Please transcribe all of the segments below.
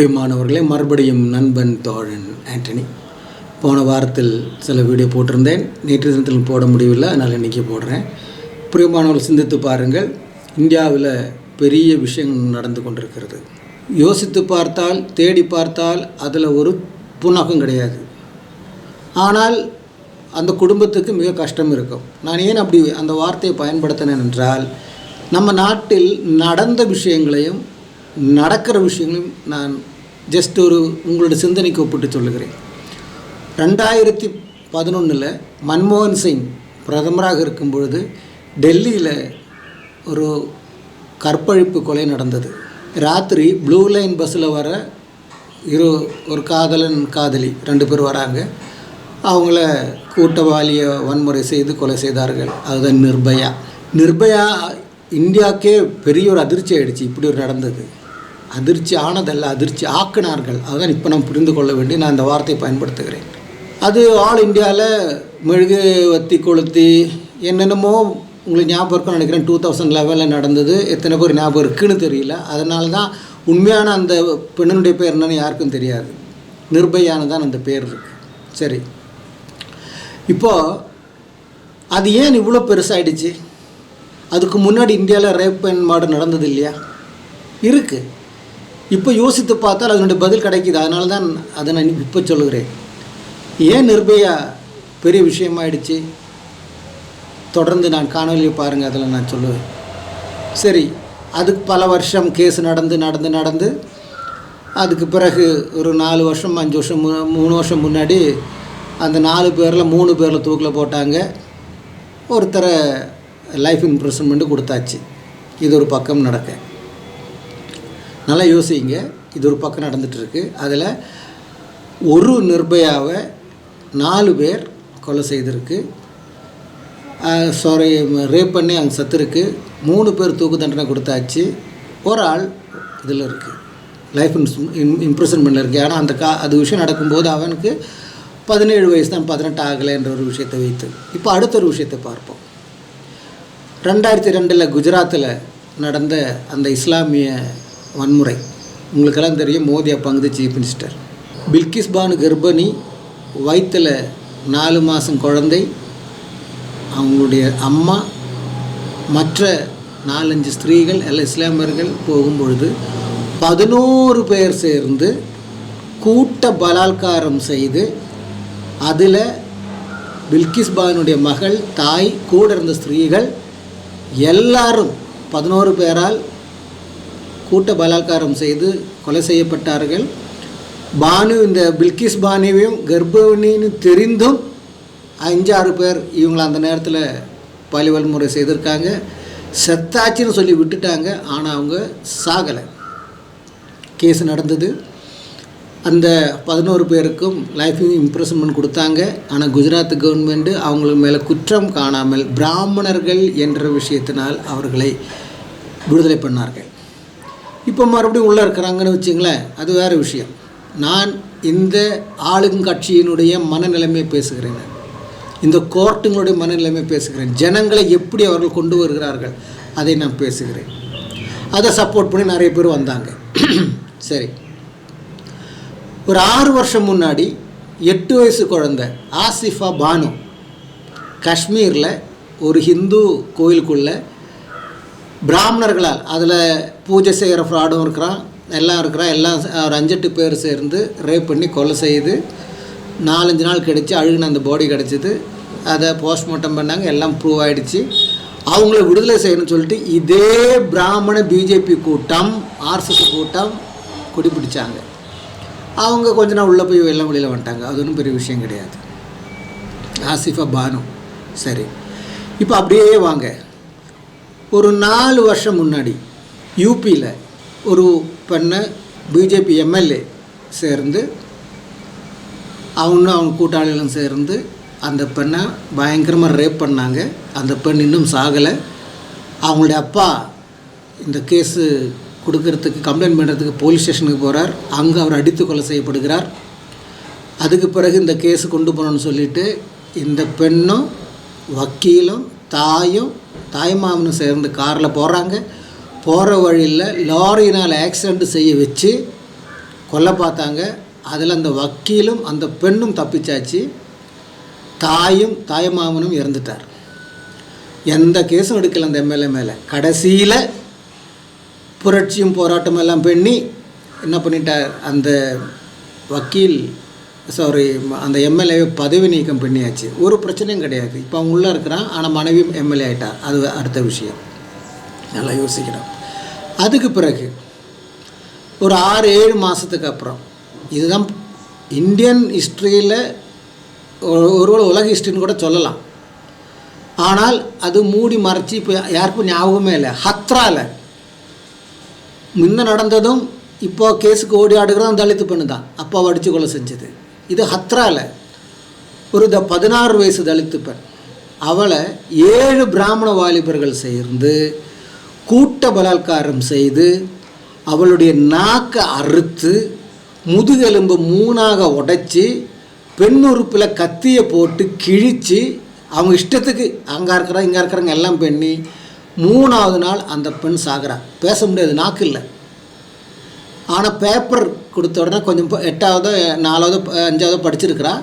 பிரியமானவர்களே மறுபடியும் நண்பன் தோழன் ஆண்டனி. போன வாரத்தில் சில வீடியோ போட்டிருந்தேன். நேற்று தினத்தில் போட முடியவில்லை அதனால் இன்றைக்கி போடுறேன். பிரியமானவர்கள் சிந்தித்து பாருங்கள். இந்தியாவில் பெரிய விஷயங்கள் நடந்து கொண்டிருக்கிறது. யோசித்து பார்த்தால் தேடி பார்த்தால் அதில் ஒரு புண்ணகம் கிடையாது. ஆனால் அந்த குடும்பத்துக்கு மிக கஷ்டம் இருக்கும். நான் ஏன் அப்படி அந்த வார்த்தையை பயன்படுத்தினேன் என்றால் நம்ம நாட்டில் நடந்த விஷயங்களையும் நடக்கிற விஷயங்களையும் நான் ஜஸ்ட் ஒரு உங்களோட சிந்தனைக்கு ஒப்பிட்டு சொல்லுகிறேன். ரெண்டாயிரத்தி பதினொன்றில் மன்மோகன் சிங் பிரதமராக இருக்கும் பொழுது டெல்லியில் ஒரு கற்பழிப்பு கொலை நடந்தது. ராத்திரி ப்ளூ லைன் பஸ்ஸில் வர இரு ஒரு காதலன் காதலி ரெண்டு பேர் வராங்க. அவங்கள கூட்டவாளியை வன்முறை செய்து கொலை செய்தார்கள். அதுதான் நிர்பயா. நிர்பயா இந்தியாவுக்கே பெரிய ஒரு அதிர்ச்சி ஆயிடுச்சு. இப்படி ஒரு நடந்தது. அதிர்ச்சி ஆனதல்ல அதிர்ச்சி ஆக்கினார்கள். அதுதான் இப்போ நான் புரிந்து கொள்ள வேண்டி நான் இந்த வார்த்தையை பயன்படுத்துகிறேன். அது ஆல் இந்தியாவில் மெழுகு வத்தி கொளுத்தி என்னென்னமோ உங்களுக்கு ஞாபகம் இருக்கும்னு நினைக்கிறேன். டூ தௌசண்ட் லெவலில் நடந்தது. எத்தனை பேர் ஞாபகம் இருக்குன்னு தெரியல. அதனால தான் உண்மையான அந்த பெண்ணினுடைய பேர் என்னன்னு யாருக்கும் தெரியாது. நிர்பயான தான் அந்த பேர் இருக்கு. சரி. இப்போது அது ஏன் இவ்வளோ பெருசாகிடுச்சு அதுக்கு முன்னாடி இந்தியாவில் ரேப் அண்ட் மாடு நடந்தது இல்லையா? இருக்குது இப்போ யோசித்து பார்த்தால் அதனுடைய பதில் கிடைக்கிது. அதனால தான் அதை நான் இப்போ சொல்லுகிறேன். ஏன் நிர்பயா பெரிய விஷயமாயிடுச்சு? தொடர்ந்து நான் காணொலியை பாருங்கள் அதில் நான் சொல்லுவேன். சரி அதுக்கு பல வருஷம் கேஸ் நடந்து நடந்து நடந்து அதுக்கு பிறகு ஒரு நாலு வருஷம் அஞ்சு வருஷம் மூணு வருஷம் முன்னாடி அந்த நாலு பேரில் மூணு பேரில் தூக்கில் போட்டாங்க. ஒருத்தரை லைஃப் இம்ப்ரெஷன்மெண்ட்டு கொடுத்தாச்சு. இது ஒரு பக்கம் நடக்க. நல்லா யோசிங்க. இது ஒரு பக்கம் நடந்துகிட்ருக்கு அதில் ஒரு நிர்பயாவை நாலு பேர் கொலை செய்திருக்கு. சாரி ரேப் பண்ணி அங்கே சத்துருக்கு. மூணு பேர் தூக்கு தண்டனை கொடுத்தாச்சு. ஒரு ஆள் இதில் இருக்குது லைஃப் இம்ப்ரெஷன்மெண்ட்டில் இருக்குது ஆனால் அந்த கா அது விஷயம் நடக்கும்போது அவனுக்கு பதினேழு வயசு தான் பதினெட்டு ஆகலைன்ற ஒரு விஷயத்தை வைத்து. இப்போ அடுத்த ஒரு விஷயத்தை பார்ப்போம். ரெண்டாயிரத்தி ரெண்டில் குஜராத்தில் நடந்த அந்த இஸ்லாமிய வன்முறை. உங்களுக்கெல்லாம் தெரியும் மோடி அப்போ சீஃப் மினிஸ்டர் பில்கிஸ் பானு கர்ப்பிணி வயிற்றில் நாலு மாதம் குழந்தை அவங்களுடைய அம்மா மற்ற நாலஞ்சு ஸ்திரீகள் எல்லாம் இஸ்லாமியர்கள் போகும்பொழுது பதினோரு பேர் சேர்ந்து கூட்ட பலாத்காரம் செய்து அதில் பில்கிஸ் பானுடைய மகள் தாய் கூட இருந்த ஸ்திரீகள் எல்லாரும் பதினோரு பேரால் கூட்ட பலாத்காரம் செய்து கொலை செய்யப்பட்டார்கள். பானு இந்த பில்கிஸ் பானுவையும் கர்ப்பிணின்னு தெரிந்தும் அஞ்சாறு பேர் இவங்களை அந்த நேரத்தில் பாலி வன்முறை செய்திருக்காங்க. செத்தாச்சுன்னு சொல்லி விட்டுட்டாங்க. ஆனால் அவங்க சாகலை. கேஸ் நடந்தது. அந்த பதினோரு பேருக்கும் லைஃப் இம்ப்ரெஸ்மெண்ட் கொடுத்தாங்க. ஆனால் குஜராத் கவர்மெண்ட்டு அவங்களுக்கு மேலே குற்றம் காணாமல் பிராமணர்கள் என்ற விஷயத்தினால் அவர்களை விடுதலை பண்ணார்கள். இப்போ மறுபடியும் உள்ளே இருக்கிறாங்கன்னு வச்சுங்களேன் அது வேறு விஷயம். நான் இந்த ஆளுங்கட்சியினுடைய மனநிலைமையை பேசுகிறேன் இந்த கோர்ட்டுங்களுடைய மனநிலைமை பேசுகிறேன். ஜனங்களை எப்படி அவர்கள் கொண்டு வருகிறார்கள் அதை நான் பேசுகிறேன். அதை சப்போர்ட் பண்ணி நிறைய பேர் வந்தாங்க. சரி. ஒரு ஆறு வருஷம் முன்னாடி எட்டு வயசு குழந்தை ஆசிஃபா பானு காஷ்மீரில் ஒரு ஹிந்து கோயிலுக்குள்ளே பிராமணர்களால் அதில் பூஜை செய்கிற ஃப்ராடும் இருக்கிறான் எல்லாம் இருக்கிறான் எல்லாம் ஒரு அஞ்செட்டு பேர் சேர்ந்து ரேப் பண்ணி கொலை செய்து நாலஞ்சு நாள் கிடச்சி அழுகுன அந்த பாடி கிடச்சிது. அதை போஸ்ட்மார்ட்டம் பண்ணாங்க எல்லாம் ப்ரூவ் ஆகிடுச்சு அவங்கள விடுதலை செய்யணும்னு சொல்லிட்டு இதே பிராமண பிஜேபி கூட்டம் ஆர்எஸ்எஸ் கூட்டம் குடிப்பிடிச்சாங்க அவங்க கொஞ்ச நாள் உள்ளே போய் எல்லாம் வெளியில் வந்துட்டாங்க. அது ஒன்றும் பெரிய விஷயம் கிடையாது. ஆசிஃபா பானு. சரி. இப்போ அப்படியே வாங்க. ஒரு நாலு வருஷம் முன்னாடி யூபியில் ஒரு பெண்ணை பிஜேபி எம்எல்ஏ சேர்ந்து அவனும் அவங்க கூட்டாளிகளும் சேர்ந்து அந்த பெண்ணை பயங்கரமாக ரேப் பண்ணாங்க. அந்த பெண் இன்னும் சாகலை. அவங்களுடைய அப்பா இந்த கேஸு கொடுக்கறதுக்கு கம்ப்ளைண்ட் பண்ணுறதுக்கு போலீஸ் ஸ்டேஷனுக்கு போகிறார் அங்கே அவர் அடித்து கொலை செய்யப்படுகிறார். அதுக்கு பிறகு இந்த கேஸு கொண்டு போகணும்னு சொல்லிட்டு இந்த பெண்ணும் வக்கீலும் தாயும் தாய்மாமனும் சேர்ந்து காரில் போகிறாங்க போகிற வழியில் லாரினால் ஆக்சிடெண்ட் செய்ய வச்சு கொல்ல பார்த்தாங்க. அதில் அந்த வக்கீலும் அந்த பெண்ணும் தப்பிச்சாச்சு. தாயும் தாய்மாமனும் இறந்துட்டார். எந்த கேஸும் எடுக்கல அந்த எம்எல்ஏ மேலே. கடைசியில் புரட்சியும் போராட்டமெல்லாம் பண்ணி என்ன பண்ணிட்டார்? அந்த வக்கீல் சாரி அந்த எம்எல்ஏ பதவி நீக்கம் பண்ணியாச்சு. ஒரு பிரச்சனையும் கிடையாது. இப்போ அவன் உள்ளே இருக்கிறான். ஆனால் மனைவியும் எம்எல்ஏ ஆகிட்டார் அது அடுத்த விஷயம். நல்லா யோசிக்கிறோம் அதுக்கு பிறகு ஒரு ஆறு ஏழு மாதத்துக்கு அப்புறம் இதுதான் இந்தியன் ஹிஸ்ட்ரியில் ஒருவேளை உலக ஹிஸ்ட்ரின்னு கூட சொல்லலாம். ஆனால் அது மூடி மறைச்சி இப்போ யாருக்கும் ஞாபகமே இல்லை. ஹத்ராவில் முன்ன நடந்ததும் இப்போ கேஸுக்கு ஓடி ஆடுகிறதும் தலித்து பெண்ணு தான் அப்பாவை அடித்து கொலை செஞ்சது. இது ஹத்ராவில் ஒரு த பதினாறு வயசு தலித்து பெண் அவளை ஏழு பிராமண வாலிபர்கள் சேர்ந்து கூட்ட பலாத்காரம் செய்து அவளுடைய நாக்கை அறுத்து முதுகெலும்பு மூணாக உடைச்சி பெண் உறுப்பில் கத்தியை போட்டு கிழித்து அவங்க இஷ்டத்துக்கு அங்கே இருக்கிற இங்கே இருக்கிறவங்க எல்லாம் பண்ணி மூணாவது நாள் அந்த பெண் சாகிறா. பேச முடியாது நாக்கு இல்லை. ஆனால் பேப்பர் கொடுத்த உடனே கொஞ்சம் எட்டாவதோ நாலாவதோ அஞ்சாவதோ படிச்சிருக்கிறா.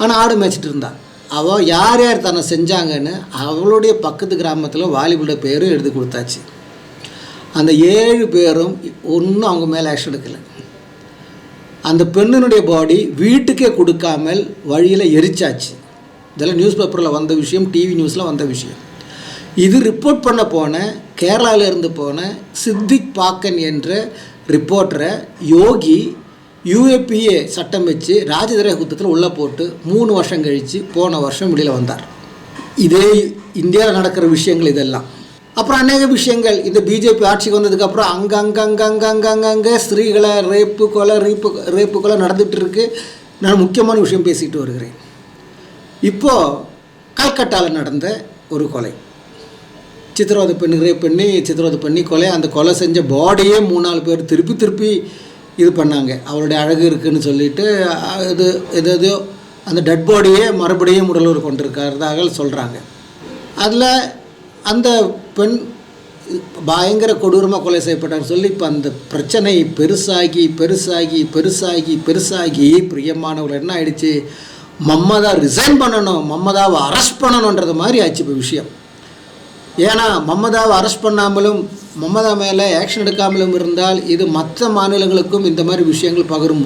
ஆனால் ஆடு மேய்ச்சிட்டு இருந்தா. அவள் யார் யார் தன்னை செஞ்சாங்கன்னு அவளுடைய பக்கத்து கிராமத்தில் வாலிபுட பேரும் எழுதி கொடுத்தாச்சு. அந்த ஏழு பேரும் ஒன்றும் அவங்க மேலே ஆக்ஷன் எடுக்கலை. அந்த பெண்ணினுடைய பாடி வீட்டுக்கே கொடுக்காமல் வழியில் எரிச்சாச்சு. இதெல்லாம் நியூஸ் பேப்பரில் வந்த விஷயம் டிவி நியூஸில் வந்த விஷயம். இது ரிப்போர்ட் பண்ண போன கேரளால இருந்து போன சித்திக் பாக்கன் என்ற ரிப்போர்ட்டரை யோகி யூஏபிஏ சட்டம் வச்சு ராஜதுரை குத்தத்தில் உள்ளே போட்டு மூணு வருஷம் கழித்து போன வருஷம் வெளியில் வந்தார். இதே இந்தியாவில் நடக்கிற விஷயங்கள் இதெல்லாம். அப்புறம் அநேக விஷயங்கள். இந்த பிஜேபி ஆட்சிக்கு வந்ததுக்கப்புறம் அங்கங்கங்கங்கங்கங்கங்க ஸ்திரீகளை ரேப்பு கொலை ரீப்பு ரேப்பு கொலை நடந்துகிட்டு இருக்கு நான் முக்கியமான விஷயம் பேசிக்கிட்டு வருகிறேன். இப்போது கல்கட்டாவில் நடந்த ஒரு கொலை. சித்திரவதை பண்ணி ரேப் பண்ணி சித்திரவதை பண்ணி கொலை அந்த கொலை செஞ்ச பாடியே மூணு நாலு பேர் திருப்பி திருப்பி இது பண்ணாங்க. அவருடைய அழகு இருக்குன்னு சொல்லிட்டு இது எதோ அந்த டெட் பாடியே மறுபடியும் உடலூர் கொண்டிருக்கிறதாக சொல்கிறாங்க அதில் அந்த பெண் பயங்கர கொடூரமாக கொலை செய்யப்பட்டார் சொல்லி இப்போ அந்த பிரச்சனை பெருசாகி பெருசாகி பெருசாகி பெருசாகி பிரியமானவர் என்ன ஆயிடுச்சு? மம்மதா ரிசைன் பண்ணணும் மம்மதாவை அரெஸ்ட் பண்ணணுன்றது மாதிரி ஆச்சு இப்போ விஷயம். ஏன்னா மம்மதாவை அரெஸ்ட் பண்ணாமலும் மம்மதா மேலே ஆக்ஷன் எடுக்காமலும் இருந்தால் இது மற்ற மாநிலங்களுக்கும் இந்த மாதிரி விஷயங்கள் பகரும்.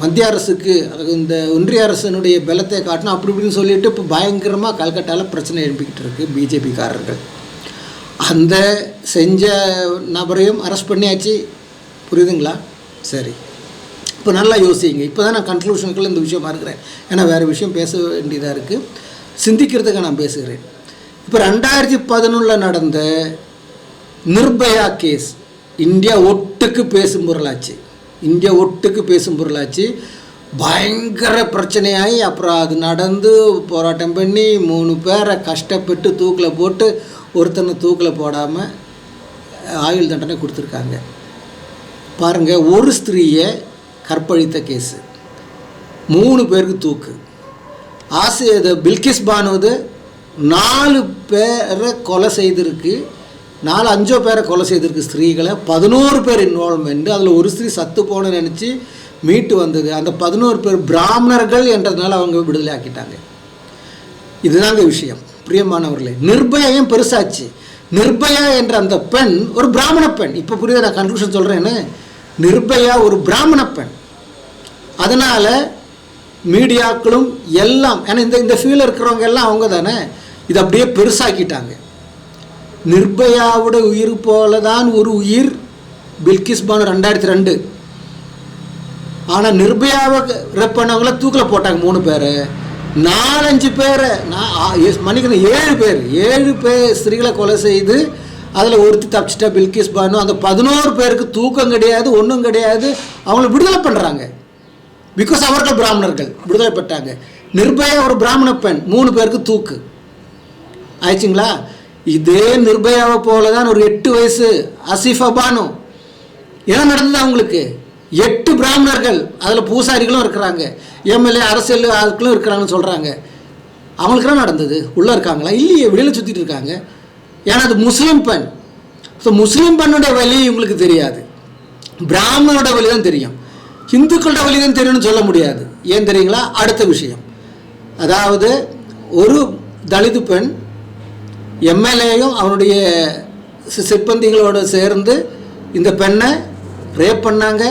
மத்திய அரசுக்கு இந்த ஒன்றிய அரசினுடைய பலத்தை காட்டணும் அப்படி இப்படின்னு சொல்லிட்டு இப்போ பயங்கரமாக கல்கட்டாவில் பிரச்சனை எழுப்பிக்கிட்டு இருக்கு பிஜேபிக்காரர்கள். அந்த செஞ்ச நபரையும் அரெஸ்ட் பண்ணியாச்சு. புரியுதுங்களா? சரி. இப்போ நல்லா யோசிங்க. இப்போ தான் நான் கன்க்ளூஷனுக்குள்ள இந்த விஷயமா இருக்கிறேன் ஏன்னா வேறு விஷயம் பேச வேண்டியதாக இருக்குது சிந்திக்கிறதுக்கு நான் பேசுகிறேன். இப்போ ரெண்டாயிரத்தி பதினொன்றில் நடந்த நிர்பயா கேஸ் இந்தியா ஒட்டுக்கு பேசும் பொருளாச்சு. இந்தியா ஒட்டுக்கு பேசும் பொருளாச்சு. பயங்கர பிரச்சனையாகி அப்புறம் அது நடந்து போராட்டம் பண்ணி மூணு பேரை கஷ்டப்பட்டு தூக்கில் போட்டு ஒருத்தனை தூக்கில் போடாமல் ஆயுள் தண்டனை கொடுத்துருக்காங்க. பாருங்கள் ஒரு ஸ்திரீயை கற்பழித்த கேஸு மூணு பேருக்கு தூக்கு. ஆசிரியர் பில்கிஸ் பானுவது நாலு பேரை கொலை செய்திருக்கு நாலு அஞ்சோ பேரை கொலை செய்திருக்கு ஸ்திரீகளை. பதினோரு பேர் இன்வால்மெண்ட்டு அதில் ஒரு ஸ்திரீ சத்து போகணும்னு நினச்சி மீட்டு வந்தது. அந்த பதினோரு பேர் பிராமணர்கள் என்றதுனால அவங்க விடுதலை ஆக்கிட்டாங்க. இதுதாங்க விஷயம். பிரியமானவர்களே நிர்பயம் பெருசாச்சு. நிர்பயா என்ற அந்த பெண் ஒரு பிராமண பெண். இப்போ புரியுது நான் கன்க்ளூஷன் சொல்கிறேன்னு நிர்பயா ஒரு பிராமண பெண். அதனால் மீடியாக்களும் எல்லாம் ஏன்னா இந்த இந்த ஃபீல்டில் இருக்கிறவங்க எல்லாம் அவங்க தானே? இதை அப்படியே பெருசாக்கிட்டாங்க. நிர்பயாவோட உயிர் போல தான் ஒரு உயிர் பில்கிஸ் பானு ரெண்டாயிரத்தி ரெண்டு. ஆனால் நிர்பயாவை ரெப் பண்ணவங்கள தூக்கில் போட்டாங்க மூணு பேர். நாலஞ்சு பேரை நான் எஸ்- மன்னிக்கணும் ஏழு பேர் ஏழு பேர் ஸ்திரீகளை கொலை செய்து அதில் ஒருத்தி தப்பிச்சிட்டா பில்கிஸ் பானு அந்த பதினோரு பேருக்கு தூக்கம் கிடையாது ஒன்றும் கிடையாது. அவங்கள விடுதலை பண்ணுறாங்க பிகாஸ் அவர்கள் பிராமணர்கள் விடுதலை பெற்றாங்க. நிர்பயா ஒரு பிராமண பெண் மூணு பேருக்கு தூக்கு. ஆயிடுச்சுங்களா? இதே நிர்பயாவை போல தான் ஒரு எட்டு வயசு அசிஃபா பானு என்ன நடந்தது அவங்களுக்கு? எட்டு பிராமணர்கள் அதில் பூசாரிகளும் இருக்கிறாங்க. எம்எல்ஏ அரசியல் ஆட்களும் இருக்கிறாங்கன்னு சொல்கிறாங்க அவங்களுக்கு நடந்தது? உள்ளே இருக்காங்களா? இல்லையே வெளியில் சுற்றிட்டு இருக்காங்க. ஏன்னா அது முஸ்லீம் பெண். ஸோ முஸ்லீம் பெண்ணுடைய வழி இவங்களுக்கு தெரியாது. பிராமணோட வழி தான் தெரியும். இந்துக்களோட வழி தான் தெரியும்னு சொல்ல முடியாது. ஏன் தெரியுங்களா? அடுத்த விஷயம். அதாவது ஒரு தலிது பெண் எம்எல்ஏயும் அவனுடைய சிப்பந்திகளோடு சேர்ந்து இந்த பெண்ணை ரேப் பண்ணாங்க.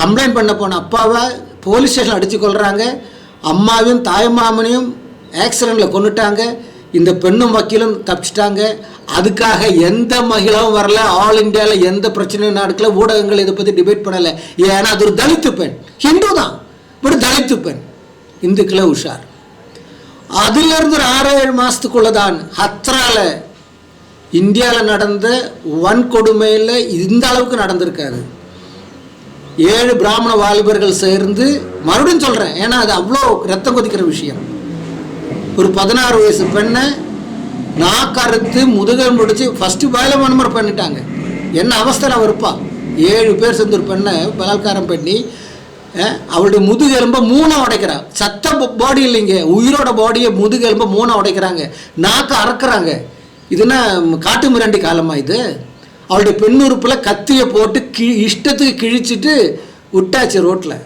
கம்ப்ளைண்ட் பண்ண போன அப்பாவை போலீஸ் ஸ்டேஷன் அடித்து கொள்கிறாங்க அம்மாவையும் தாய்மாமனையும் ஆக்சிடெண்ட்டில் கொண்டுட்டாங்க இந்த பெண்ணும் வக்கீலும் தப்பிச்சிட்டாங்க. அதுக்காக எந்த மகிழாவும் வரல. ஆல் இந்தியாவில் எந்த பிரச்சனையும் நடக்கல. ஊடகங்கள் இதை பற்றி டிபேட் பண்ணலை. ஏன்னா அது ஒரு தலித்து பெண். ஹிந்து தான். பட் தலித்து பெண். இந்துக்களை உஷார். அதிலிருந்து ஒரு ஆறு ஏழு மாதத்துக்குள்ள தான் ஹத்ரால இந்தியாவில் நடந்த வன்கொடுமையில் இந்த அளவுக்கு நடந்திருக்காது ஏழு பிராமண வாலிபர்கள் சேர்ந்து மறுபடியும் சொல்கிறேன் ஏன்னா அது அவ்வளோ ரத்தம் கொதிக்கிற விஷயம். ஒரு பதினாறு வயசு பெண்ணை நாக்கறுத்து முதுகம் பிடிச்சி ஃபஸ்ட்டு பாயில மனுமர் பண்ணிட்டாங்க. என்ன அவஸ்தையில் அவ இருப்பா? ஏழு பேர் சேர்ந்து ஒரு பெண்ணை பலாத்காரம் பண்ணி அவருடைய அவளுடைய முதுகெலும்பை மூணா உடைக்கிறான் சத்த பாடி இல்லைங்க. உயிரோட பாடியை முதுகெலும்பை மூணை உடைக்கிறாங்க. நாக்க அறக்குறாங்க. இதுனா காட்டு மிராண்டி காலமாக இது? அவளுடைய பெண்ணுறுப்பில் கத்தியை போட்டு கி இஷ்டத்துக்கு கிழிச்சிட்டு விட்டாச்சு ரோட்டில்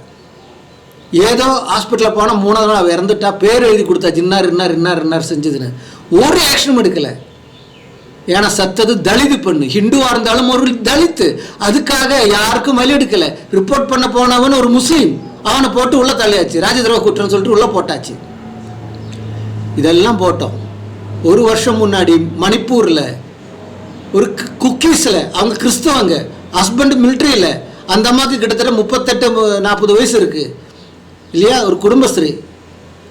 ஏதோ ஹாஸ்பிட்டலில் போனால் மூணாவது நாள் அவள் இறந்துட்டா பேர் எழுதி கொடுத்தாச்சு இன்னார் இன்னார் இன்னார் இன்னார் செஞ்சதுன்னு. ஒரு ஆக்ஷனும் எடுக்கலை. ஏன்னா சத்தது தலிது பெண்ணு. ஹிந்துவாக இருந்தாலும் ஒரு தலித்து. அதுக்காக யாருக்கும் வழி எடுக்கலை. ரிப்போர்ட் பண்ண போனவன் ஒரு முஸ்லீம். அவனை போட்டு உள்ளே தள்ளியாச்சு. ராஜதுரோக குற்றம்னு சொல்லிட்டு உள்ளே போட்டாச்சு. இதெல்லாம் போட்டோம். ஒரு வருஷம் முன்னாடி மணிப்பூரில் ஒரு குக்கீஸில் அவங்க கிறிஸ்தவங்க ஹஸ்பண்ட் மிலிட்ரியில் அந்த அம்மாவுக்கு கிட்டத்தட்ட முப்பத்தெட்டு நாற்பது வயசு இருக்குது இல்லையா? ஒரு குடும்பஸ்திரீ.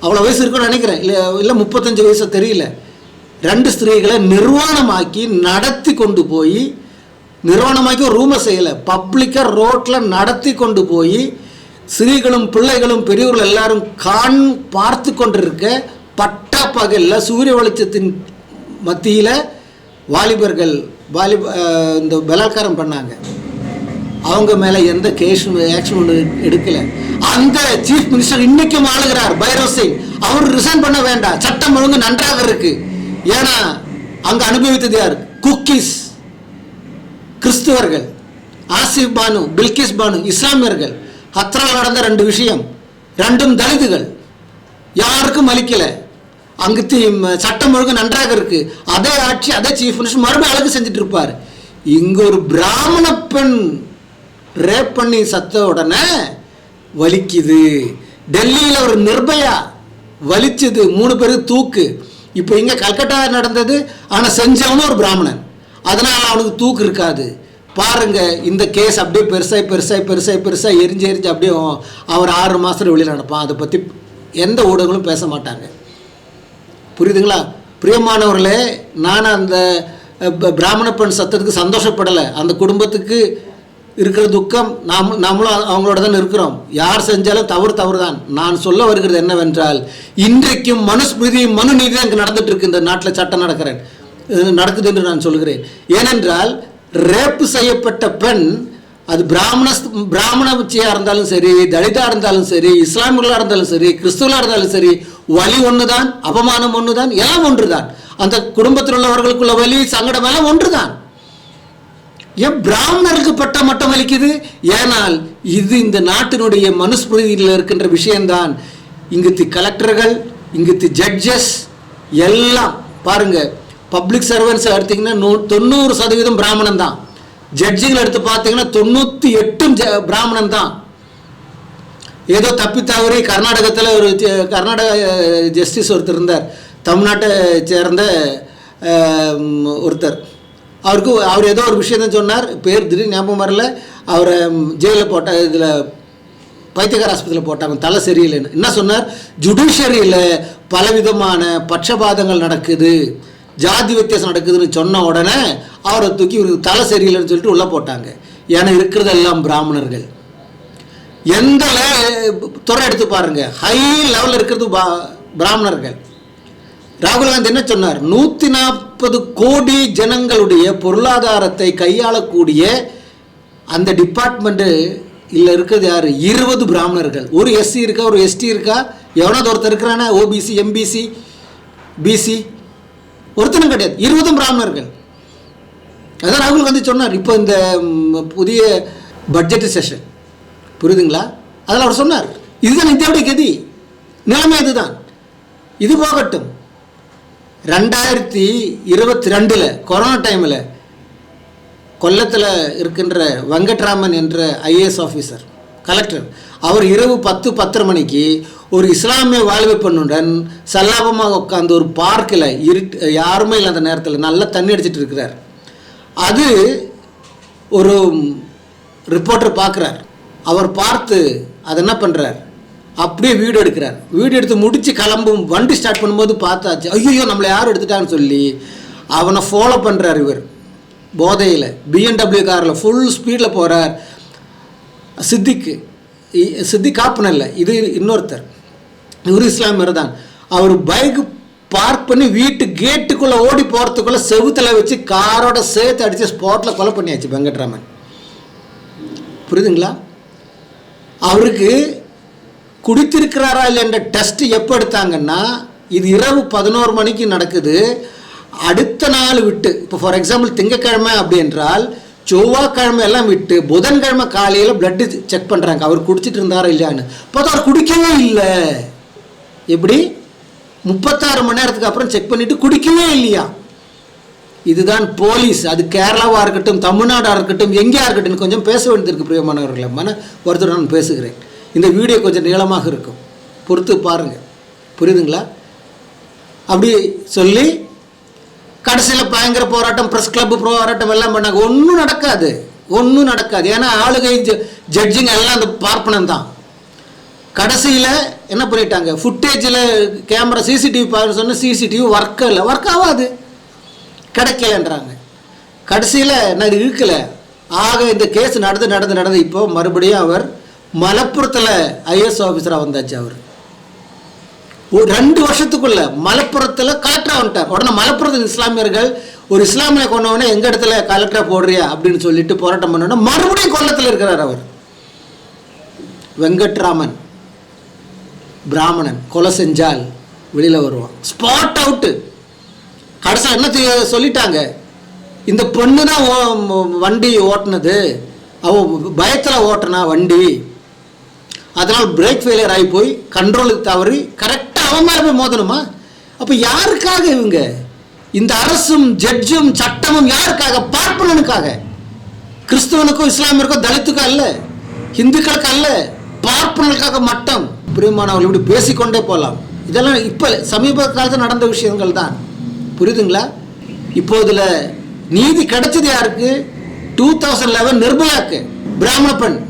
அவ்வளோ வயசு இருக்குன்னு நினைக்கிறேன். இல்லை இல்லை முப்பத்தஞ்சு வயசு தெரியல. ரெண்டு ஸ்திரீகளை நிர்வாணமாக்கி நடத்தி கொண்டு போய் நிர்வாணமாக்கி ஒரு ரூமை செய்யலை. பப்ளிக்காக ரோட்டில் நடத்தி கொண்டு போய் ஸ்திரீகளும் பிள்ளைகளும் பெரியவர்கள் எல்லாரும் காண் பார்த்து கொண்டிருக்க பட்டா பகலில் சூரிய வெளிச்சத்தின் மத்தியில் வாலிபர்கள் வாலிப இந்த பலாத்காரம் பண்ணாங்க. அவங்க மேலே எந்த கேஷும் ஆக்ஷன் ஒன்று எடுக்கலை. அந்த சீஃப் மினிஸ்டர் இன்னைக்கும் ஆளுகிறார் பைரவ் சிங். அவர் ரிசைன் பண்ண வேண்டாம். சட்டம் ஒழுங்கு நன்றாக இருக்குது ஏன்னா அங்கே அனுபவித்தது யார்? குக்கீஸ். கிறிஸ்துவர்கள். ஆசிப் பானு பில்கிஸ் பானு இஸ்லாமியர்கள். ஹத்ரால் நடந்த ரெண்டு விஷயம். ரெண்டும் தலிதுகள். யாருக்கும் அளிக்கல. அங்கு ம- சட்டம் ஒழுங்கு நன்றாக இருக்கு. அதே ஆட்சி அதே சீஃப் மினிஸ்டர் மறுபடியும் அழகு செஞ்சுட்டு இருப்பார். இங்க ஒரு பிராமண பெண் ரேப் பண்ணி சத்த உடனே வலிக்குது. டெல்லியில் ஒரு நிர்பயா வலிச்சது. மூணு பேருக்கு தூக்கு. இப்போ இங்கே கல்கட்டா நடந்தது ஆனால் செஞ்சவனும் ஒரு பிராமணன். அதனால் அவனுக்கு தூக்கு இருக்காது. பாருங்க இந்த கேஸ் அப்படியே பெருசாக பெருசாக பெருசாக பெருசாக எரிஞ்சு எரிஞ்சு அப்படியே அவர் ஆறு மாதத்துல வெளியில் நடப்பான். அதை பற்றி எந்த ஊடகங்களும் பேச மாட்டாங்க. புரியுதுங்களா? பிரியமானவர்களே நான் அந்த ப- பிராமண பெண் சத்தத்துக்கு சந்தோஷப்படலை. அந்த குடும்பத்துக்கு இருக்கிற துக்கம் நாம் நம்மளும் அவங்களோட தான் இருக்கிறோம். யார் செஞ்சாலும் தவறு தவறு தான் நான் சொல்ல வருகிறது என்னவென்றால் இன்றைக்கும் மனுஸ்மிருதி மனு நீதி தான் இங்கே நடந்துட்டு இருக்கு. இந்த நாட்டில் சட்டம் நடக்கிறேன். நடக்குது என்று நான் சொல்கிறேன் ஏனென்றால் ரேப்பு செய்யப்பட்ட பெண் அது பிராமண பிராமணச்சியாக இருந்தாலும் சரி தலிதாக இருந்தாலும் சரி இஸ்லாமியர்களாக இருந்தாலும் சரி கிறிஸ்துவலாக இருந்தாலும் சரி வலி ஒன்று தான் அவமானம் ஒன்று தான் எல்லாம் ஒன்று தான் அந்த குடும்பத்தில் உள்ளவர்களுக்குள்ள வலி சங்கடம் எல்லாம் ஒன்று தான் ஏன் பிராமணருக்கு பட்டம் மட்டும் அளிக்குது? ஏனால் இது இந்த நாட்டினுடைய மனுஸ்மிருதியில் இருக்கின்ற விஷயம்தான். இங்குத்து கலெக்டர்கள் இங்குத்து ஜட்ஜஸ் எல்லாம் பாருங்க பப்ளிக் சர்வன்ஸ் எடுத்தீங்கன்னா நூ- தொண்ணூறு சதவீதம் பிராமணன் தான் ஜட்ஜுகள் எடுத்து பார்த்தீங்கன்னா தொண்ணூற்றி எட்டும் ஜ- பிராமணன் தான் ஏதோ தப்பி தவறி கர்நாடகத்தில் ஒரு கர்நாடக ஜஸ்டிஸ் ஒருத்தர் இருந்தார். தமிழ்நாட்டை சேர்ந்த ஒருத்தர். அவருக்கு அவர் ஏதோ ஒரு விஷயத்த சொன்னார். பேர் திடீர்னு ஞாபகம் வரல. அவரை ஜெயிலில் போட்ட இதில் பைத்தியக்கார ஆஸ்பத்திரியில் போட்டாங்க. தலை சரியில்லைன்னு. என்ன சொன்னார்? ஜுடிஷியரியில் பலவிதமான பட்சபாதங்கள் நடக்குது. ஜாதி வித்தியாசம் நடக்குதுன்னு சொன்ன உடனே அவரை தூக்கி இவருக்கு தலை சரியில்லைன்னு சொல்லிட்டு உள்ளே போட்டாங்க. ஏன்னா இருக்கிறதெல்லாம் பிராமணர்கள். எந்த துறை எடுத்து பாருங்கள் ஹை லெவலில் இருக்கிறது பா- பிராமணர்கள். ராகுல் காந்தி என்ன சொன்னார்? நூற்றி நாற்பது கோடி ஜனங்களுடைய பொருளாதாரத்தை கையாளக்கூடிய அந்த டிபார்ட்மெண்ட்டு இல்லை இருக்கிறது யார்? இருபது பிராமணர்கள். ஒரு எஸ்சி இருக்கா ஒரு எஸ்டி இருக்கா? எவனாவது ஒருத்தர் இருக்கிறானா? ஓபிசி எம்பிசி பிசி ஒருத்தனும் கிடையாது. இருபதும் பிராமணர்கள். அதான் ராகுல் காந்தி சொன்னார். இப்போ இந்த புதிய பட்ஜெட் செஷன் புரியுதுங்களா? அதில் அவர் சொன்னார். இதுதான் இந்தியாவுடைய கதி. நிலைமை இதுதான். இது போகட்டும். ரெண்டாயிரத்தி இருபத்தி ரெண்டில் கொரோனா டைமில் கொல்லத்தில் இருக்கின்ற வெங்கட்ராமன் என்ற ஐஏஎஸ் ஆஃபீஸர் கலெக்டர் அவர் இரவு பத்து பத்தரை மணிக்கு ஒரு இஸ்லாமிய வாழ்வு பெண்ணுடன் சல்லாபமாக உட்காந்து ஒரு பார்க்கில் இருட்டு யாருமே இல்லாத நேரத்தில் நல்லா தண்ணி அடிச்சிட்டு இருக்கிறார். அது ஒரு ரிப்போர்ட்டர் பார்க்குறார் அவர் பார்த்து அதை என்ன பண்ணுறார் அப்படியே வீடியோ எடுக்கிறார். வீடியோ எடுத்து முடித்து கிளம்பும் வண்டி ஸ்டார்ட் பண்ணும்போது பார்த்தாச்சு ஐயோ நம்மளை யாரும் எடுத்துட்டான்னு சொல்லி அவனை ஃபாலோ பண்ணுறார் இவர். போதையில் பிஎன்டபிள்யூ காரில் ஃபுல் ஸ்பீடில் போகிறார் சித்திக்கு இ- சித்திக் இல்லை இது இன்னொருத்தர். இவர் இஸ்லாமியர் தான். அவர் பைக்கு பார்க் பண்ணி வீட்டு கேட்டுக்குள்ளே ஓடி போகிறதுக்குள்ளே செவுத்துல வச்சு காரோட சேர்த்து அடித்து ஸ்பாட்டில் கொலை பண்ணியாச்சு வெங்கட்ராமன். புரியுதுங்களா? அவருக்கு குடித்திருக்கிறாரா இல்லைன்ற டெஸ்ட் எப்போ எடுத்தாங்கன்னா இது இரவு பதினோரு மணிக்கு நடக்குது. அடுத்த நாள் விட்டு இப்போ ஃபார் எக்ஸாம்பிள் திங்கக்கிழமை அப்படி என்றால் செவ்வாய்க்கிழமை எல்லாம் விட்டு புதன்கிழமை காலையில் பிளட்டு செக் பண்ணுறாங்க அவர் குடிச்சிட்டு இருந்தாரா இல்லையான்னு. பார்த்தா அவர் குடிக்கவே இல்லை. எப்படி? முப்பத்தாறு மணி நேரத்துக்கு அப்புறம் செக் பண்ணிட்டு குடிக்கவே இல்லையா? இதுதான் போலீஸ். அது கேரளாவாக இருக்கட்டும் தமிழ்நாடாக இருக்கட்டும் எங்கேயா இருக்கட்டும் கொஞ்சம் பேச வேண்டியது பிரியமானவர்களே. மன ஒருத்தர் நான் பேசுகிறேன். இந்த வீடியோ கொஞ்சம் நீளமாக இருக்கும். பொறுத்து பாருங்கள் புரியுதுங்களா? அப்படி சொல்லி கடைசியில் பயங்கர போராட்டம் ப்ரெஸ் கிளப் போராட்டம் எல்லாம் பண்ணாங்க. ஒன்றும் நடக்காது. ஒன்றும் நடக்காது. ஏன்னா ஆளுகை ஜட்ஜிங் எல்லாம் அந்த பார்ப்பனம் தான். கடைசியில் என்ன பண்ணிட்டாங்க? ஃபுட்டேஜில் கேமரா சிசிடிவி பார்க்க சொன்னால் சிசிடிவி ஒர்க் இல்லை. ஒர்க் ஆகாது. கிடைக்கலன்றாங்க. கடைசியில் நான் இழுக்கல. ஆக இந்த கேஸ் நடந்து நடந்து நடந்து இப்போ மறுபடியும் அவர் மலப்புரத்தில் ஐஏஎஸ் ஆஃபீஸராக வந்தாச்சு அவர். ஒரு ரெண்டு வருஷத்துக்குள்ள மலப்புரத்தில் கலெக்டராக வந்துட்டார். உடனே மலப்புரத்தில் இஸ்லாமியர்கள் ஒரு இஸ்லாமிய கொண்டவனே எங்கள் இடத்துல கலெக்டராக போடுறியா? அப்படின்னு சொல்லிட்டு போராட்டம் பண்ணோன்னா மறுபடியும் கொல்லத்தில் இருக்கிறார் அவர். வெங்கட்ராமன் பிராமணன் கொலை செஞ்சால் வெளியில் வருவான். ஸ்பாட் அவுட்டு கடைசியில் என்ன செய்ய சொல்லிட்டாங்க? இந்த பொண்ணு தான் ஓ- வண்டி ஓட்டினது. அவன் பயத்தில் ஓட்டுனா வண்டி. அதனால் பிரேக் ஃபெயிலியர் ஆகி போய் கண்ட்ரோலுக்கு தவறி கரெக்டாக அவன் மேலே போய் மோதணுமா? அப்போ யாருக்காக இவங்க? இந்த அரசும் ஜட்ஜும் சட்டமும் யாருக்காக? பார்ப்பனனுக்காக. கிறிஸ்தவனுக்கும் இஸ்லாமியருக்கும் தலித்துக்கும் அல்ல. இந்துக்களுக்கு அல்ல. பார்ப்பனர்களுக்காக மட்டம். பிரியமானவர்கள் இப்படி பேசிக்கொண்டே போகலாம். இதெல்லாம் இப்போ சமீப காலத்தில் நடந்த விஷயங்கள் தான். புரியுதுங்களா? இப்போ இதில் நீதி கிடைச்சது யாருக்கு? டூ தௌசண்ட் லெவன் நிர்மலாக்கு பிராமண பெண்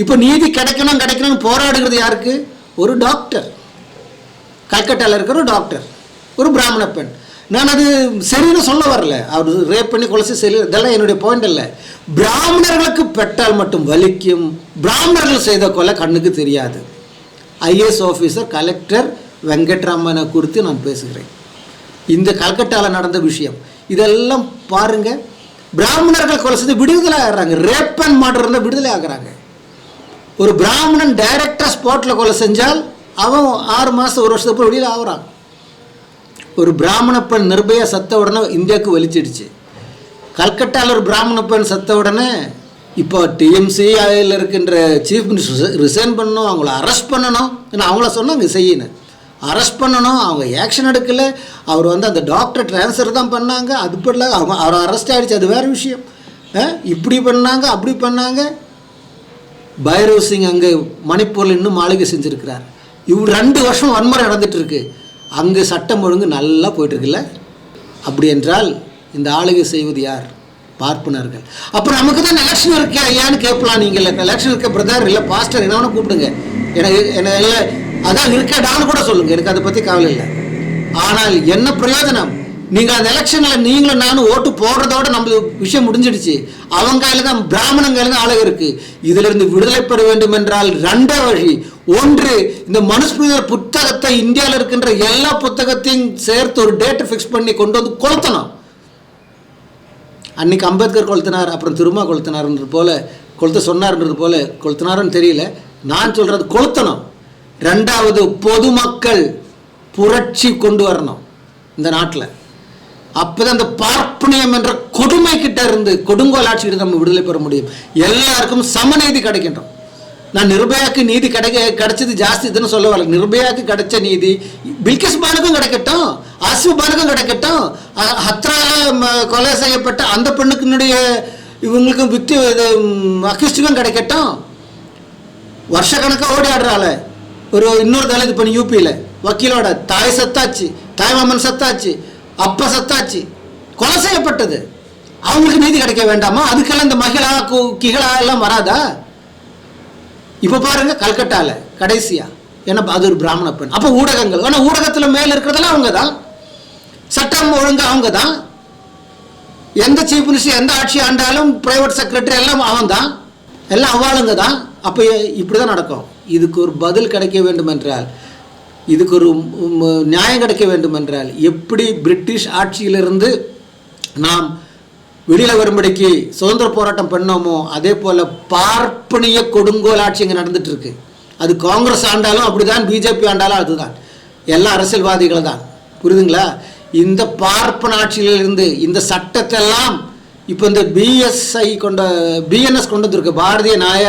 இப்போ நீதி கிடைக்கணும் கிடைக்கணும்னு போராடுகிறது யாருக்கு? ஒரு டாக்டர் கல்கட்டாவில் இருக்கிற ஒரு டாக்டர் ஒரு பிராமண பெண். நான் அது சரின்னு சொல்ல வரல. அவர் ரேப் பண்ணி கொலை சரி இதெல்லாம் என்னுடைய பாயிண்ட் இல்லை பிராமணர்களுக்கு பெற்றால் மட்டும் வலிக்கும். பிராமணர்கள் செய்த கொலை கண்ணுக்கு தெரியாது. ஐஏஎஸ் ஆஃபீஸர் கலெக்டர் வெங்கட்ராமனை குறித்து நான் பேசுகிறேன். இந்த கல்கட்டாவில் நடந்த விஷயம். இதெல்லாம் பாருங்க. பிராமணர்கள் கொலை செய்து விடுதலை ஆகிறாங்க. ரேப் அண்ட் மர்டர் இருந்தால் விடுதலை ஆகுறாங்க. ஒரு பிராமணன் டைரக்டாக ஸ்பாட்டில் கொலை செஞ்சால் அவன் ஆறு மாதம் ஒரு வருஷத்துக்கு வெளியில் ஆகுறான். ஒரு பிராமண பெண் நிர்பயா சத்த உடனே இந்தியாவுக்கு வலிச்சிடுச்சு கல்கட்டாவில் ஒரு பிராமண பெண் சத்த உடனே இப்போ டிஎம்சி இருக்கின்ற சீஃப் மினிஸ்டர் ரிசைன் பண்ணணும் அவங்கள அரெஸ்ட் பண்ணணும் ஏன்னா அவங்கள சொன்னாங்க செய்யணும் அரெஸ்ட் பண்ணணும் அவங்க ஆக்ஷன் எடுக்கலை. அவர் வந்து அந்த டாக்டர் ட்ரான்ஸ்ஃபர் தான் பண்ணாங்க. அது பண்ணல அவங்க அவர் அரெஸ்ட் ஆகிடுச்சு அது வேறு விஷயம். இப்படி பண்ணாங்க அப்படி பண்ணாங்க. பைரவ் சிங் அங்கே மணிப்பூரில் இன்னும் மாளிகை செஞ்சுருக்கிறார். இவர் ரெண்டு வருஷம் வன்முறை நடந்துகிட்ருக்கு அங்கே சட்டம் ஒழுங்கு நல்லா போயிட்டுருக்குல்ல? அப்படி என்றால் இந்த ஆளுகை செய்வது யார்? பார்ப்பனர்கள். அப்புறம் நமக்கு தான் எலெக்ஷன் இருக்கே ஐயான்னு கேட்கலாம் நீங்கள். எலெக்ஷன் இருக்க பிரதர் இல்லை பாஸ்டர் என்ன கூப்பிடுங்க. எனக்கு என்ன இல்லை அதான் இருக்கடான்னு கூட சொல்லுங்கள் எனக்கு அதை பற்றி கவலை இல்லை. ஆனால் என்ன பிரயோஜனம்? நீங்கள் அந்த எலெக்ஷனில் நீங்களும் நானும் ஓட்டு போடுறதோட நம்ம விஷயம் முடிஞ்சிடுச்சு. அவங்க கையில் தான் பிராமணன் கையில் தான் ஆளுக இருக்கு. இதிலிருந்து விடுதலை பெற வேண்டும் என்றால் ரெண்டே வழி. ஒன்று இந்த மனுஸ்மிருதர் புத்தகத்தை இந்தியாவில் இருக்கின்ற எல்லா புத்தகத்தையும் சேர்த்து ஒரு டேட்டை ஃபிக்ஸ் பண்ணி கொண்டு வந்து கொளுத்தணும். அன்னைக்கு அம்பேத்கர் கொளுத்தினார் அப்புறம் திருமா கொளுத்தினார்ன்றது போல கொளுத்த சொன்னார்ன்றது போல கொளுத்தினாருன்னு தெரியல. நான் சொல்கிறது கொளுத்தணும். ரெண்டாவது பொதுமக்கள் புரட்சி கொண்டு வரணும். இந்த நாட்டில். அப்போதான் அந்த பார்ப்பனியம் என்ற கொடுமை கிட்ட இருந்து கொடுங்கோல் ஆட்சியிட்டு நம்ம விடுதலை பெற முடியும். எல்லாருக்கும் சமநீதி கிடைக்கின்றோம் நான் நிர்பயாக்கு நீதி கிடைக்க கிடைச்சது ஜாஸ்தி இதுன்னு சொல்ல வரல. நிர்பயாக்கு கிடைச்ச நீதி பில்கிஸ் பானுக்கும் கிடைக்கட்டும் ஆசிஃப் பானுக்கும் கிடைக்கட்டும் ஹத்ரா கொலை செய்யப்பட்ட அந்த பெண்ணுக்குனுடைய இவங்களுக்கும் விக்டி அக்யூஸ்டுக்கும் கிடைக்கட்டும். வருஷக்கணக்காக ஓடி ஆடுறாள ஒரு இன்னொரு தலித் பண்ணி யூபியில் வக்கீலோட தாய் சத்தாச்சு தாய் மாமன் சத்தாச்சு. அப்போ சத்தாச்சு. கொலை செய்யப்பட்டது. அவங்களுக்கு நீதி கிடைக்க வேண்டாமா? அதுக்கெல்லாம் இந்த மகிழா கு- கிகளா எல்லாம் வராதா? இப்போ பாருங்க கல்கட்டால கடைசியா. ஏன்னா அது ஒரு பிராமண பெண். அப்போ ஊடகங்கள். ஆனால் ஊடகத்தில் மேலே இருக்கிறதெல்லாம் அவங்க தான் சட்டம் ஒழுங்கு அவங்க தான் எந்த சீஃப் மினிஸ்டர் எந்த ஆட்சி ஆண்டாலும் பிரைவேட் செக்ரட்டரி எல்லாம் அவன் தான் எல்லாம் அவளுங்க தான் அப்போ இப்படி தான் நடக்கும். இதுக்கு ஒரு பதில் கிடைக்க வேண்டும் என்றால் இதுக்கு ஒரு நியாயம் கிடைக்க வேண்டும் என்றால் எப்படி பிரிட்டிஷ் ஆட்சியிலிருந்து நாம் வெளியில் வரும்படிக்கு சுதந்திர போராட்டம் பண்ணோமோ அதே போல் பார்ப்பனிய கொடுங்கோல் ஆட்சி இங்கே நடந்துட்டு இருக்கு அது காங்கிரஸ் ஆண்டாலும் அப்படிதான் பிஜேபி ஆண்டாலும் அதுதான். எல்லா அரசியல்வாதிகள் தான். புரியுதுங்களா? இந்த பார்ப்பன ஆட்சியிலிருந்து இந்த சட்டத்தெல்லாம் இப்போ இந்த பிஎஸ்ஐ கொண்ட பிஎன்எஸ் கொண்டு வந்திருக்கு. பாரதிய நாய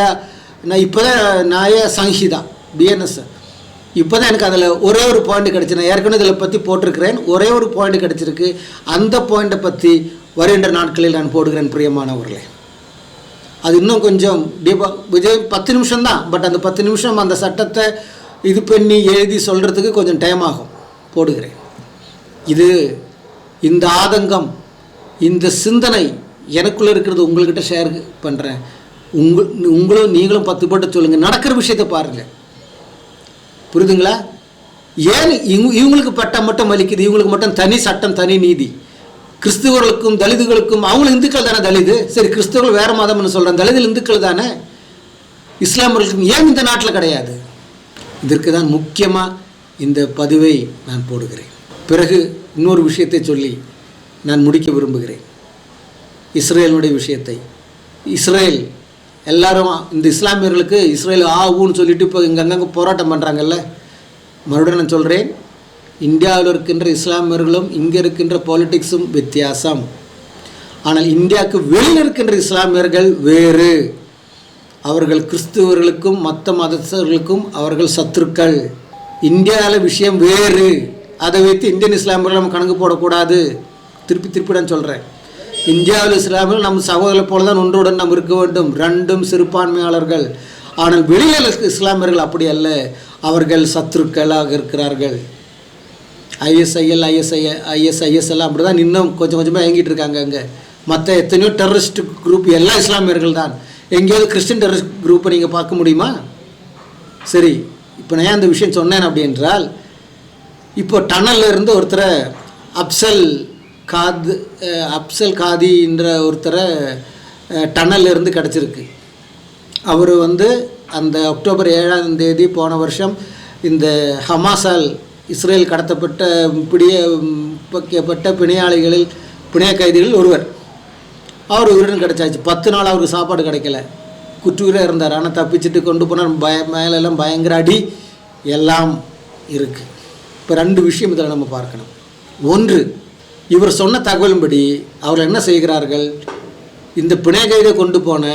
இப்போ தான் நியாய சங்கீதா பிஎன்எஸ் இப்போ தான் எனக்கு அதில் ஒரே ஒரு பாயிண்ட் கிடச்சி நான் ஏற்கனவே இதில் பற்றி போட்டிருக்கிறேன். ஒரே ஒரு பாயிண்ட் கிடச்சிருக்கு. அந்த பாயிண்ட்டை பற்றி வருகின்ற நாட்களில் நான் போடுகிறேன் பிரியமானவர்களே. அது இன்னும் கொஞ்சம் டீபா விஜய் பத்து நிமிஷம் தான். பட் அந்த பத்து நிமிஷம் அந்த சட்டத்தை இது பண்ணி எழுதி சொல்கிறதுக்கு கொஞ்சம் டைம் ஆகும். போடுகிறேன். இது இந்த ஆதங்கம் இந்த சிந்தனை எனக்குள்ளே இருக்கிறது. உங்கள்கிட்ட ஷேர் பண்ணுறேன் உங்கள் உங்களும் நீங்களும் பத்து போட்டு சொல்லுங்கள் நடக்கிற விஷயத்தை பாருங்கள் புரியுதுங்களா ஏன் இவங்க இவங்களுக்கு பட்டம் மட்டும் வலிக்குது இவங்களுக்கு மட்டும் தனி சட்டம் தனி நீதி. கிறிஸ்துவர்களுக்கும் தலிதுகளுக்கும் அவங்களும் இந்துக்கள் தானே தலிது? சரி கிறிஸ்துவர்கள் வேற மதம்னு சொல்கிறேன் தலிதில் இந்துக்கள் தானே? இஸ்லாமியர்களுக்கும் ஏன் இந்த நாட்டில் கிடையாது? இதற்கு தான் முக்கியமாக இந்த பதிவை நான் போடுகிறேன். பிறகு இன்னொரு விஷயத்தை சொல்லி நான் முடிக்க விரும்புகிறேன். இஸ்ரேலுடைய விஷயத்தை. இஸ்ரேல் எல்லாரும் இந்த இஸ்லாமியர்களுக்கு இஸ்ரேல் ஆ ஊன்னு சொல்லிட்டு இப்போ இங்கங்கே போராட்டம் பண்ணுறாங்கல்ல மறுபடியும் நான் சொல்கிறேன் இந்தியாவில் இருக்கின்ற இஸ்லாமியர்களும் இங்கே இருக்கின்ற பாலிட்டிக்ஸும் வித்தியாசம். ஆனால் இந்தியாவுக்கு வெளியில் இருக்கின்ற இஸ்லாமியர்கள் வேறு. அவர்கள் கிறிஸ்துவர்களுக்கும் மற்ற மதத்தவர்களுக்கும் அவர்கள் சத்துருக்கள். இந்தியாவில் விஷயம் வேறு. அதை வைத்து இந்தியன் இஸ்லாமியர்கள் நம்ம கணக்கு போடக்கூடாது. திருப்பி திருப்பி நான் சொல்கிறேன் இந்தியாவில் இஸ்லாமியர்கள் நம் சகோதரர் போல தான் ஒன்றுடன் நாம் இருக்க வேண்டும். ரெண்டும் சிறுபான்மையாளர்கள். ஆனால் வெளியில் இருக்க இஸ்லாமியர்கள் அப்படி அல்ல. அவர்கள் சத்துருக்களாக இருக்கிறார்கள். ஐஎஸ்ஐஎல் ஐஎஸ்ஐ ஐஎஸ்ஐஎஸ் எல்லாம் அப்படி தான் இன்னும் கொஞ்சம் கொஞ்சமாக இயங்கிட்டு இருக்காங்க அங்கே. மற்ற எத்தனையோ டெரரிஸ்ட் குரூப் எல்லா இஸ்லாமியர்கள் தான். எங்கேயாவது கிறிஸ்டின் டெரரிஸ்ட் குரூப்பை நீங்கள் பார்க்க முடியுமா? சரி இப்போ நான் ஏன் அந்த விஷயம் சொன்னேன் அப்படி என்றால் இப்போ டனலில் இருந்து ஒருத்தரை அப்சல் காத் அப்சல் அப்சல் காதின்ற ஒருத்தரை அஹ், கிடச்சிருக்கு. அவர் வந்து அந்த அக்டோபர் ஏழாம் தேதி போன வருஷம் இந்த ஹமாஸால் இஸ்ரேல் கடத்தப்பட்ட பிடிய வைக்கப்பட்ட பிணையாளிகளில் பிணைய கைதிகளில் ஒருவர். அவர் உயிரினம் கிடச்சாச்சு. பத்து நாள் அவருக்கு சாப்பாடு கிடைக்கல. குற்றுயிராக இருந்தார். ஆனால் தப்பிச்சுட்டு கொண்டு போனால் பய மேலெல்லாம் பயங்கர அடி எல்லாம் இருக்குது இப்போ ரெண்டு விஷயம் இதில் நம்ம பார்க்கணும். ஒன்று இவர் சொன்ன தகவலின்படி அவர் என்ன செய்கிறார்கள்? இந்த பிணை கைதை கொண்டு போன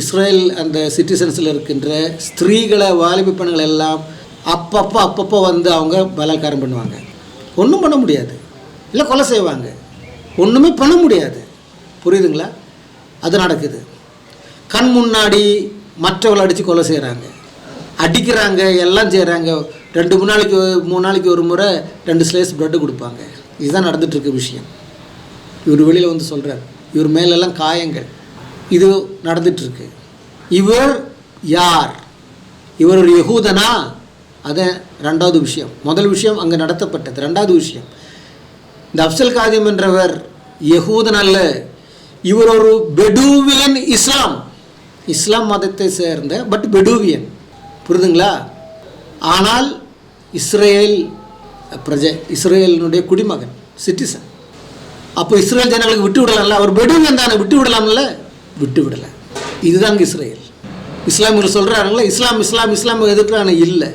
இஸ்ரேல் அந்த சிட்டிசன்ஸில் இருக்கின்ற ஸ்திரீகளை வாலிப பெண்கள் எல்லாம் அப்பப்போ அப்பப்போ வந்து அவங்க பலாத்காரம் பண்ணுவாங்க. ஒன்றும் பண்ண முடியாது. இல்லை கொலை செய்வாங்க. ஒன்றுமே பண்ண முடியாது. புரியுதுங்களா? அது நடக்குது. கண் முன்னாடி மற்றவங்களை அடித்து கொலை செய்கிறாங்க அடிக்கிறாங்க எல்லாம் செய்கிறாங்க ரெண்டு மூணு நாளைக்கு மூணு நாளைக்கு ஒரு முறை ரெண்டு ஸ்லைஸ் ப்ரெட்டு கொடுப்பாங்க. இதுதான் நடந்துட்டு இருக்க விஷயம். இவர் வெளியில் வந்து சொல்கிறார் இவர் மேலெல்லாம் காயங்கள். இது நடந்துகிட்ருக்கு இவர் யார்? இவர் ஒரு யகூதனா? அது ரெண்டாவது விஷயம். முதல் விஷயம் அங்கே நடத்தப்பட்டது. ரெண்டாவது விஷயம் இந்த அப்சல் காதிம் என்றவர் யகூதன் அல்ல இவர் ஒரு பெடூவியன் இஸ்லாம். இஸ்லாம் மதத்தை சேர்ந்த பட் பெடூவியன். புரிதுங்களா? ஆனால் இஸ்ரேல் பிரஜை இஸ்ரேலினுடைய குடிமகன் சிட்டிசன் அப்போ இஸ்ரேல் ஜனங்களுக்கு விட்டு விடலாம்ல? அவர் பெடூவியன் தானே விட்டு விடலாம்ல? விட்டு விடலை. இதுதாங்க இஸ்ரேல். இஸ்லாமியர்கள் சொல்கிறாங்களா இஸ்லாம் இஸ்லாம் இஸ்லாம் எதிர்க்கிறாங்க இல்லை.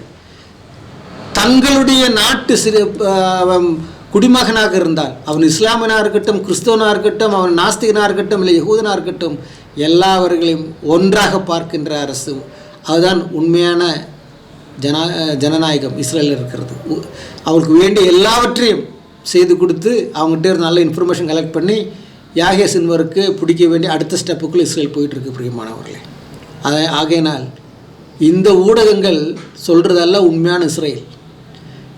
தங்களுடைய நாட்டு சிறு குடிமகனாக இருந்தால் அவன் இஸ்லாமனாக இருக்கட்டும் கிறிஸ்தவனாக இருக்கட்டும் அவன் நாஸ்திகனாக இருக்கட்டும் இல்லை யகூதனாக இருக்கட்டும் எல்லாவர்களையும் ஒன்றாக பார்க்கின்ற அரசு அதுதான் உண்மையான ஜனா ஜனநாயகம் இஸ்ரேலில் இருக்கிறது. அவளுக்கு வேண்டிய எல்லாவற்றையும் செய்து கொடுத்து அவங்ககிட்ட நல்ல இன்ஃபர்மேஷன் கலெக்ட் பண்ணி யாகிய சின்வருக்கு பிடிக்க வேண்டிய அடுத்த ஸ்டெப்புக்குள்ள இஸ்ரேல் போயிட்டுருக்கு பிரியமானவர்களே. அதை ஆகையினால் இந்த ஊடகங்கள் சொல்கிறதெல்லாம் உண்மையான இஸ்ரேல்.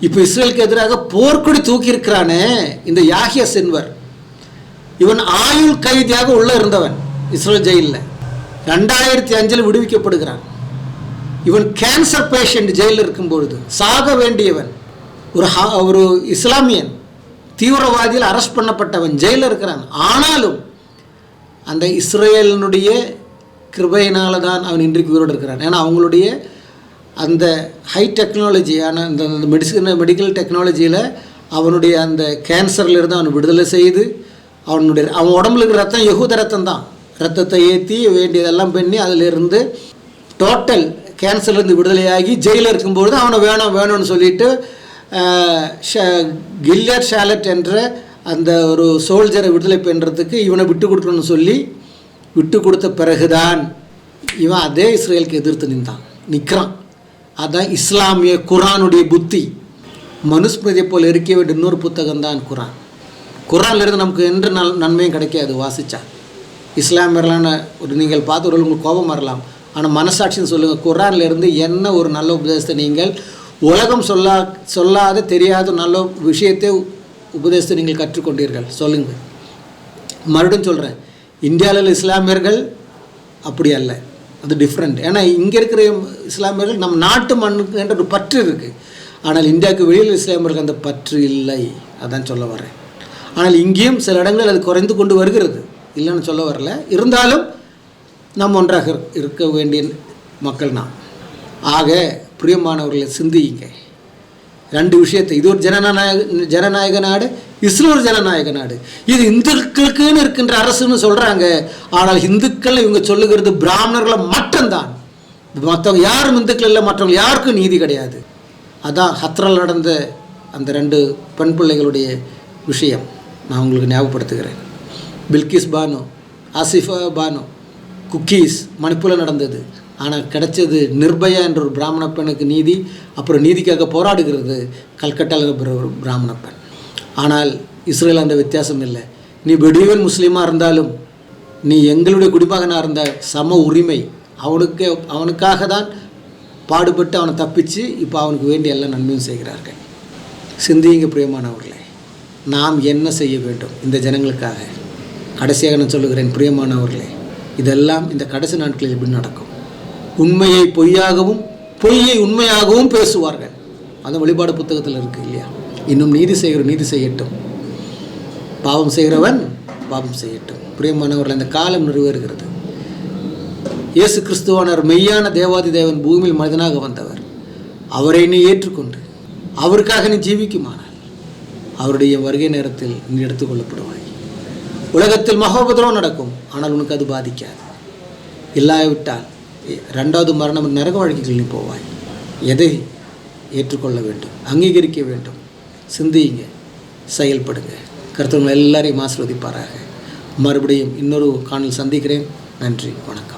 இப்போ இஸ்ரேலுக்கு எதிராக போர்க்கொடி தூக்கியிருக்கிறானே இந்த யாகிய சென்வர். இவன் ஆயுள் கைதியாக உள்ளே இருந்தவன் இஸ்ரேல் ஜெயிலில். ரெண்டாயிரத்தி அஞ்சில் விடுவிக்கப்படுகிறான். இவன் கேன்சர் பேஷண்ட் ஜெயிலில் இருக்கும் பொழுது சாக வேண்டியவன் ஒரு ஹா- ஒரு இஸ்லாமியன் தீவிரவாதியில் அரெஸ்ட் பண்ணப்பட்டவன் ஜெயிலில் இருக்கிறான். ஆனாலும் அந்த இஸ்ரேலினுடைய கிருபையினால் தான் அவன் இன்றைக்கு உயிரோடு இருக்கிறான். ஏன்னா அவங்களுடைய அந்த ஹை டெக்னாலஜியான அந்த அந்த மெடிசன் மெடிக்கல் டெக்னாலஜியில் அவனுடைய அந்த கேன்சர்லேருந்து இருந்து விடுதலை செய்து அவனுடைய அவன் உடம்புல இருக்கிற ரத்தம் யகூத ரத்தம் தான் ரத்தத்தை ஏற்றி வேண்டியதெல்லாம் பண்ணி அதிலிருந்து டோட்டல் கேன்சர்லேருந்து விடுதலையாகி ஜெயிலில் இருக்கும்பொழுது அவனை வேணும் வேணும்னு சொல்லிட்டு கில்லர் ஷாலட் என்ற அந்த ஒரு சோல்ஜரை விடுதலை பண்ணுறதுக்கு இவனை விட்டு கொடுக்கணும்னு சொல்லி விட்டு கொடுத்த பிறகுதான் இவன் அதே இஸ்ரேலுக்கு எதிர்த்து நின்றான் நிற்கிறான் அதான் இஸ்லாமிய குரானுடைய புத்தி. மனுஸ்மிருதியை போல் இருக்க வேண்டிய இன்னொரு புத்தகம் தான் குரான். குரான்லேருந்து நமக்கு என்ற நல் நன்மையும் கிடைக்காது வாசித்தா இஸ்லாமியர்களான ஒரு நீங்கள் பார்த்து ஒரு உங்களுக்கு கோபம் வரலாம். ஆனால் மனசாட்சின்னு சொல்லுங்கள் குரான்லேருந்து என்ன ஒரு நல்ல உபதேசத்தை நீங்கள் உலகம் சொல்லா சொல்லாத தெரியாத நல்ல விஷயத்தை உபதேசத்தை நீங்கள் கற்றுக்கொண்டீர்கள். சொல்லுங்கள் மறுபடியும் சொல்கிறேன் இந்தியாவில் இஸ்லாமியர்கள் அப்படி அல்ல. அது டிஃப்ரெண்ட் ஏன்னா இங்கே இருக்கிற இஸ்லாமியர்கள் நம் நாட்டு மண்ணுக்கு என்ற ஒரு பற்று இருக்குது ஆனால் இந்தியாவுக்கு வெளியில் இஸ்லாமியர்கள் அந்த பற்று இல்லை. அதான் சொல்ல வரேன் ஆனால் இங்கேயும் சில இடங்களில் அது குறைந்து கொண்டு வருகிறது. இல்லைன்னு சொல்ல வரல. இருந்தாலும் நாம் ஒன்றாக இருக்க வேண்டிய மக்கள் நாம். ஆக பிரியமானவர்களை சிந்தியுங்க. ரெண்டு விஷயத்தை இது ஒரு ஜனநாயக ஜனநாயக நாடு இஸ்ரோ ஒரு ஜனநாயக நாடு. இது இந்துக்களுக்குன்னு இருக்கின்ற அரசுன்னு சொல்கிறாங்க ஆனால் இந்துக்கள் இவங்க சொல்லுகிறது பிராமணர்களை மட்டும்தான். மற்றவங்க யாரும் இந்துக்கள் இல்லை மற்றவங்க யாருக்கும் நீதி கிடையாது. அதான் ஹத்ரால் நடந்த அந்த ரெண்டு பெண் பிள்ளைகளுடைய விஷயம். நான் உங்களுக்கு ஞாபகப்படுத்துகிறேன். பில்கிஸ் பானு ஆசிஃபா பானு குக்கீஸ் மணிப்பூரில் நடந்தது. ஆனால் கிடைச்சது நிர்பயா என்ற ஒரு பிராமண பெண்ணுக்கு நீதி அப்புறம் நீதிக்காக போராடுகிறது கல்கட்டாவில் இருக்கிற ஒரு பிராமண பெண். ஆனால் இஸ்ரேல் அந்த வித்தியாசம் இல்லை. நீ வெடிவன் முஸ்லீமாக இருந்தாலும் நீ எங்களுடைய குடிமகனாக இருந்த சம உரிமை அவனுக்கு அவனுக்காக தான் பாடுபட்டு அவனை தப்பிச்சு இப்போ அவனுக்கு வேண்டிய எல்லா நன்மையும் செய்கிறார்கள். சிந்தியுங்க பிரியமானவர்களே. நாம் என்ன செய்ய வேண்டும் இந்த ஜனங்களுக்காக? கடைசியாக நான் சொல்லுகிறேன் பிரியமானவர்களே இதெல்லாம் இந்த கடைசி நாட்களில் எப்படி நடக்கும்? உண்மையை பொய்யாகவும் பொய்யை உண்மையாகவும் பேசுவார்கள். அந்த வழிபாடு புத்தகத்தில் இருக்கு இல்லையா? இன்னும் நீதி செய்கிற நீதி செய்யட்டும். பாவம் செய்கிறவன் பாவம் செய்யட்டும். பிரியமானவர்கள் அந்த காலம் நிறைவேறுகிறது. இயேசு கிறிஸ்துவானர் மெய்யான தேவாதி தேவன் பூமியில் மனிதனாக வந்தவர். அவரை நீ ஏற்றுக்கொண்டு அவருக்காக நீ ஜீவிக்குமானால் அவருடைய வருகை நேரத்தில் நீ எடுத்துக்கொள்ளப்படுவாய். உலகத்தில் மகோபதிரம் நடக்கும். ஆனால் உனக்கு அது பாதிக்காது. இல்லாவிட்டால் ரெண்டாவது மரணம் நரக வழக்குகள் நீ போவாய். எதை ஏற்றுக்கொள்ள வேண்டும்? அங்கீகரிக்க வேண்டும். சிந்தியுங்க. செயல்படுங்க. கருத்தவங்களை எல்லாரையும் ஆசிர்வதிப்பாராக. மறுபடியும் இன்னொரு காணல் சந்திக்கிறேன். நன்றி. வணக்கம்.